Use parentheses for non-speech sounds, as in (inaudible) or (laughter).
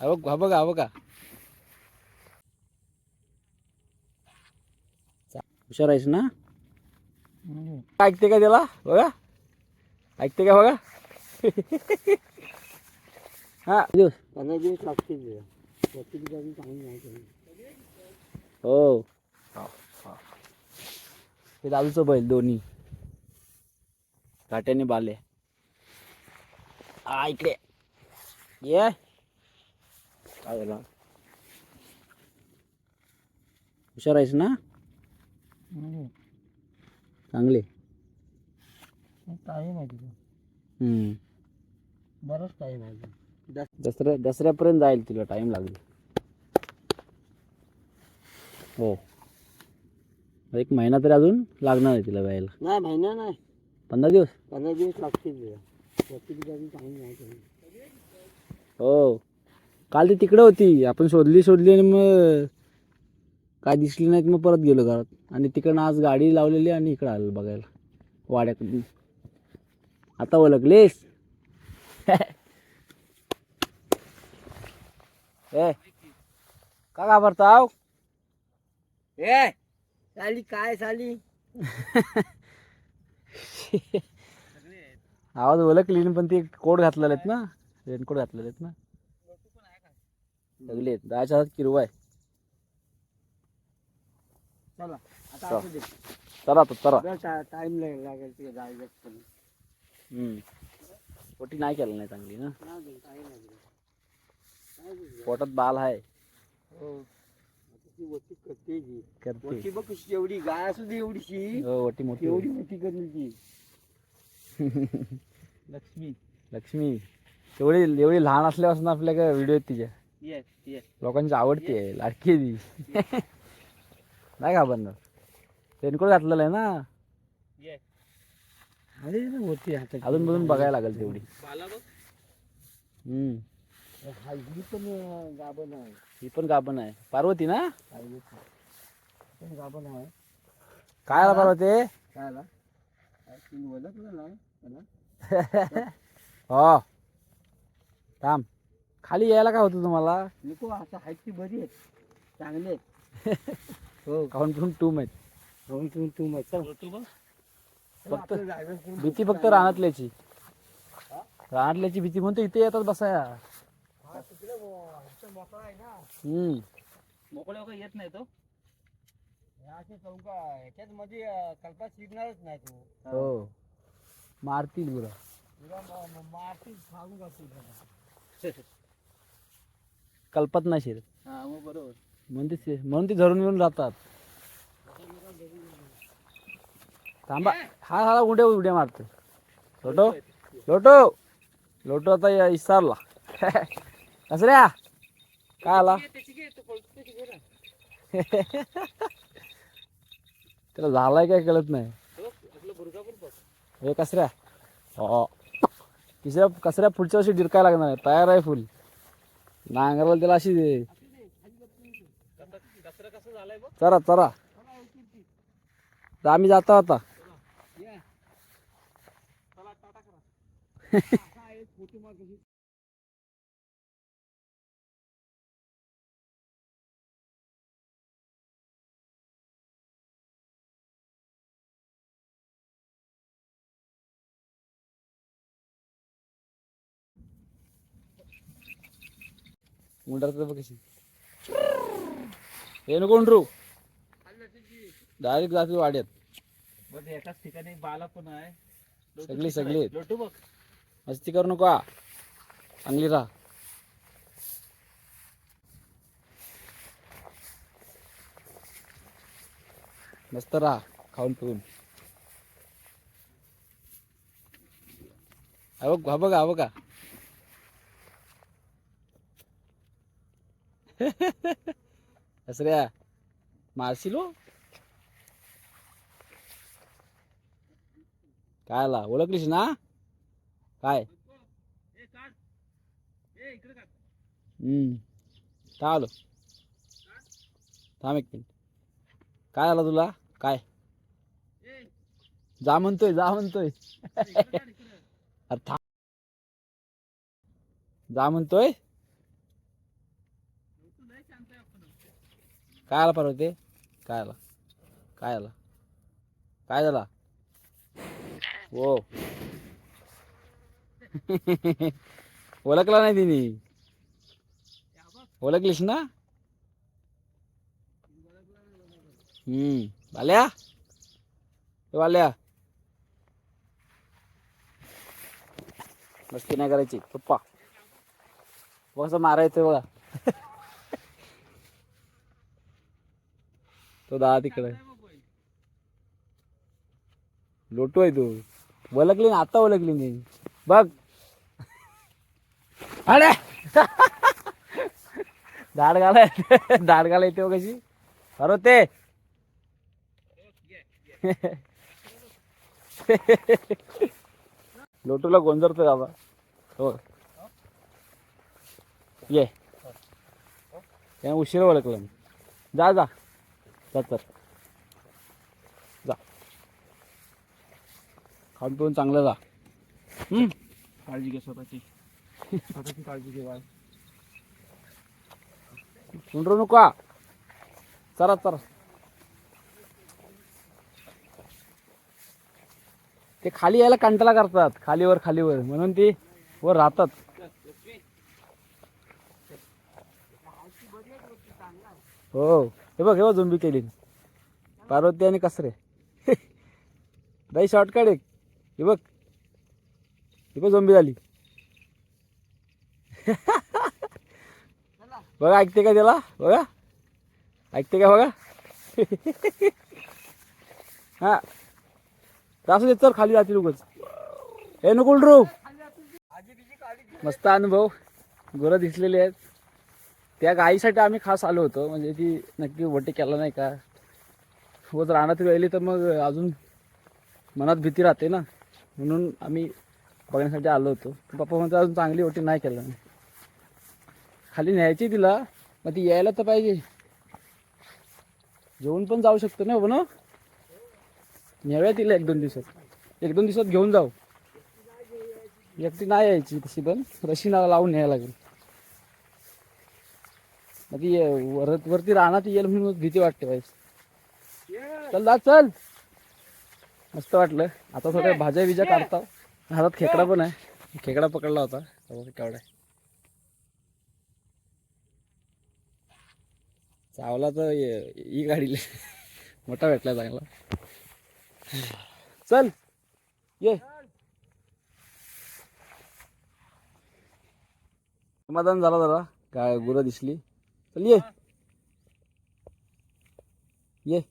हा बघ हा बघा हा बघा. चा- हुशार आहेस ना? ऐकते का त्याला? बघा. ऐकते का बघा? हा. दिवस पंधरा दिवस लागतील हो. हे दादूचं बैल दोन्ही. काट्याने बाले. हा इकडे. ये. हुशार आहेस ना? चांगले टाईम. बरंच टाईम आहे दस दसऱ्या दसऱ्यापर्यंत जाईल तुला टाइम लागेल. हो. एक महिना तरी अजून लागणार आहे तिला व्यायला नाही महिना नाही. पंधरा दिवस? पंधरा दिवस लागतील. हो. काल ती तिकडे होती. आपण शोधली शोधली आणि मग काय दिसली नाहीत मग परत गेलो घरात. आणि तिकडनं आज गाडी लावलेली आणि इकडं आलो बघायला. वाड्याकडून. आता ओळखलीस? (laughs) ए का घाबरताव? ए साली काय साली? (laughs) आवाज ओळखली पण ते कोट घातलेले आहेत ना. रेनकोट घातलेले आहेत ना. सगळे. दहाच्या हातात किरवा आहे चला आता चल. असू दे. चला तर चला. टाइम लागेल ते पण हम्म. पोटी नाही केलं नाही चांगली ना? नाही काही नाही? पोटात बाल आहे. हो. आता ती वरती करते जी. करते. वरती बघ कशी एवढी गाय असू दे एवढीशी. हो वटी मोठी एवढी मोठी करली ती. (laughs) लक्ष्मी. लक्ष्मी. एवढी एवढी लहान असल्यापासून आपल्या व्हिडिओ आहेत तिच्या. लोकांची आवडती आहे लाडकी आहे ती. (laughs) नाही घाबरणार रेनकोट घातलेलं आहे ना? अरे ना हातात अजून मधून बघायला लागेल तेवढी. हम्म. हा ही पण गाभण आहे. ही पण गाभण आहे. पार्वती ना? ही पण. गाभण आहे. काय आला पार्वती? काय आला? तुम्ही ओळखलं नाही? हो. थांब. खाली यायला काय होतं तुम्हाला? नको आता आहेत ती बरी आहेत चांगले आहेत (laughs) हो. खाऊन पिऊन टूम आहेत. हो तू तू मग चल. तू बघ. फक्त भीती फक्त रानातल्याची. रानातल्याची भीती म्हणतो इथे येतात बसाया हम्म. मोकळ्या वगैरे येत नाही तो? असे चौका ह्याच्यात मध्ये अं, कल्पात शिकणारच नाही तू. हो. मारतील गुरं तुला म- म- मारतील खाऊन घालतील (laughs) कल्पत हा मग बरोबर. म्हणून ते म्हणून ते धरून येऊन राहतात थांबा. हा हा उड्या उड्या मारतो लोटो लोटो लोटो आता या इसारला. (laughs) कसऱ्या काय आला? (laughs) त्याला झालाय काय कळत नाही. हे कसऱ्या हो? तिसऱ्या कसऱ्या पुढच्या वर्षी डिरकाय लागणार आहे? तयार आहे फुल. नांगरला त्याला अशी दे. चरा चरा. आम्ही जातो आता. (laughs) मुंडार बघ कशी. हे नको रू डायरेक्ट जाते वाड्यात. बघ एकाच ठिकाणी बाला पण आहे. लोटू सगळी सगळी. लोटू बघ. मस्ती करू नको. चांगली राहा. मस्त राहा खाऊन पिऊन. हा बघ हा बघा हा बघा. कसऱ्या मारशील हो. काय आला ओळखलीस ना? काय? हम्म. काय आलो. थांब एक मिनिट. काय आला तुला? काय? जा म्हणतोय जा म्हणतोय. (laughs) अरे थांब. जा म्हणतोय? काय आला पार्वती काय आला काय आला काय झाला? हो. (laughs) ओळखला नाही तिने. ओळखलीस ना? हम्म. भाल्या भाल्या मस्ती नाही करायची. पप्पा कसं मारायचं बघा. (laughs) तो दहा तिकडे. लोटू आहे तू. ओळखली ना आता ओळखली मी. बघ. अरे! दाड घाला दाड घाला येते कशी अरे ते. लोटूला गोंजरतोय बाबा? हो. ये. त्या उशिरा ओळखलं जा जा. जा तर जा. खाऊन पिऊन चांगलं जा. हम्म? काळजी घे स्वतःची. स्वतःची काळजी घे बाळ. सुंडरू नका. चला चला. ते खाली यायला कंटाळा करतात. खालीवर खालीवर. म्हणून ते वर राहतात. हो. हे बघ हे बघ झोंबी केली. पार्वती आणि कसरे. दाई शॉर्टकट एक. हे बघ. हे बघ झोंबी झाली. (laughs) बघा ऐकते का त्याला? बघा. ऐकते का बघा? (laughs) हा. तासू दे देत तर खाली जातील उगच. हे नको रो मस्त अनुभव. गुरं दिसलेले आहेत. त्या गाईसाठी आम्ही खास आलो होतो. म्हणजे की नक्की वटी केला नाही का? व रानात राहिली तर मग अजून मनात भीती राहते ना. म्हणून आम्ही बघण्यासाठी आलो होतो. पप्पा म्हणतो अजून चांगली वटी नाही केलं. नाही खाली न्यायची तिला मग ती यायला तर पाहिजे. जेवून पण जाऊ शकतो ना हो ना न्याव्या तिला एक दोन दिवसात. एक दोन दिवसात घेऊन जाऊ. एकटी नाही यायची तशी पण. रशीला लावून न्यायला लागेल. मग ती वरत वरती रानात येईल म्हणून भीती वाटते वाईस चल दा चल. मस्त वाटलं. आता थोड्या भाज्या बिज्या काढता हातात खेकडा पण आहे. खेकडा पकडला होता. तेव्हा केवढा चावला तर ये- ही गाडीला. मोठा भेटला चांगला. चल. ये. समाधान झाला जरा. काय गुरं दिसली. ये ये